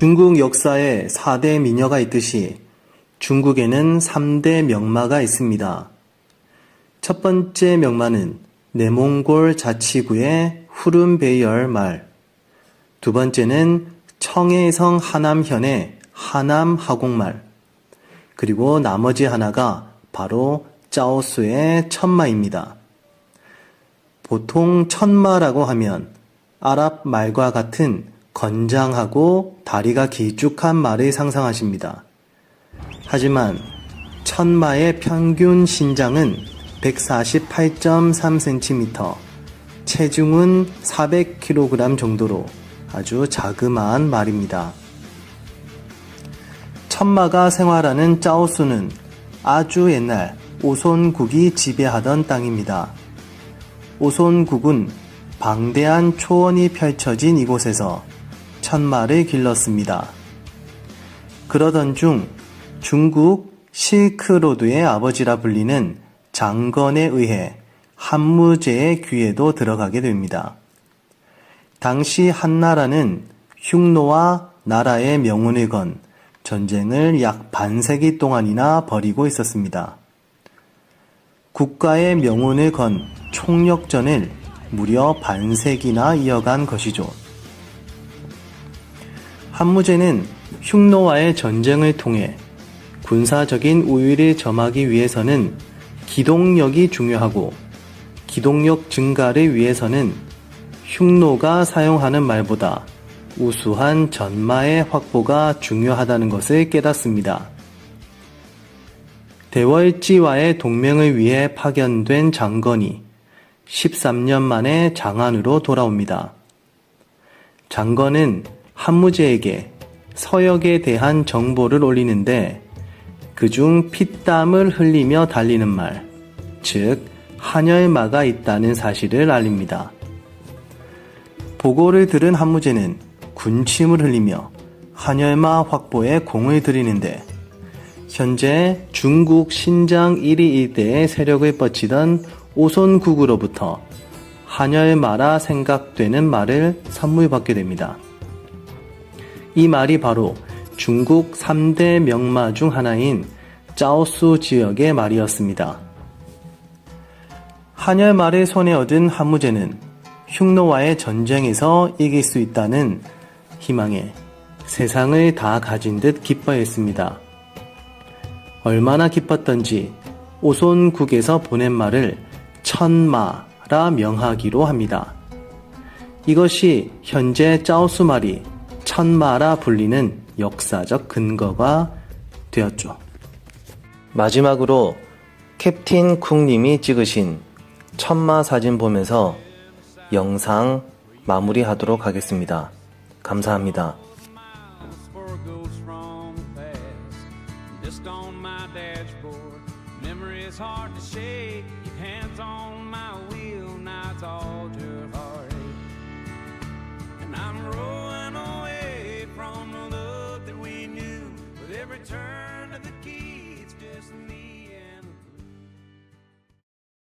중국 역사에 4대 미녀가 있듯이 중국에는 3대 명마가 있습니다. 첫 번째 명마는 내몽골 자치구의 후른베이얼 말, 두 번째는 청해성 하남현의 하남 하곡말, 그리고 나머지 하나가 바로 짜오수의 천마입니다. 보통 천마라고 하면 아랍 말과 같은 건장하고 다리가 길쭉한 말을 상상하십니다. 하지만 천마의 평균 신장은 148.3cm, 체중은 400kg 정도로 아주 자그마한 말입니다. 천마가 생활하는 짜오수는 아주 옛날 오손국이 지배하던 땅입니다. 오손국은 방대한 초원이 펼쳐진 이곳에서 천마를 길렀습니다. 그러던 중 중국 실크로드의 아버지라 불리는 장건에 의해 한무제의 귀에도 들어가게 됩니다. 당시 한나라는 흉노와 나라의 명운을 건 전쟁을 약 반세기 동안이나 벌이고 있었습니다. 국가의 명운을 건 총력전을 무려 반세기나 이어간 것이죠. 한무제는 흉노와의 전쟁을 통해 군사적인 우위를 점하기 위해서는 기동력이 중요하고 기동력 증가를 위해서는 흉노가 사용하는 말보다 우수한 전마의 확보가 중요하다는 것을 깨닫습니다. 대월지와의 동맹을 위해 파견된 장건이 13년 만에 장안으로 돌아옵니다. 장건은 한무제에게 서역에 대한 정보를 올리는데 그중 피땀을 흘리며 달리는 말, 즉 한열마가 있다는 사실을 알립니다. 보고를 들은 한무제는 군침을 흘리며 한열마 확보에 공을 들이는데 현재 중국 신장 1위 일대의 세력을 뻗치던 오손국으로부터 한열마라 생각되는 말을 선물받게 됩니다. 이 말이 바로 중국 3대 명마 중 하나인 짜오수 지역의 말이었습니다. 한열 말을 손에 얻은 한무제는 흉노와의 전쟁에서 이길 수 있다는 희망에 세상을 다 가진 듯 기뻐했습니다. 얼마나 기뻤던지 오손국에서 보낸 말을 천마라 명하기로 합니다. 이것이 현재 짜오수 말이 천마라 불리는 역사적 근거가 되었죠. 마지막으로 캡틴 쿵님이 찍으신 천마 사진 보면서 영상 마무리하도록 하겠습니다. 감사합니다. hard to shake. Your hands on my wheel, return.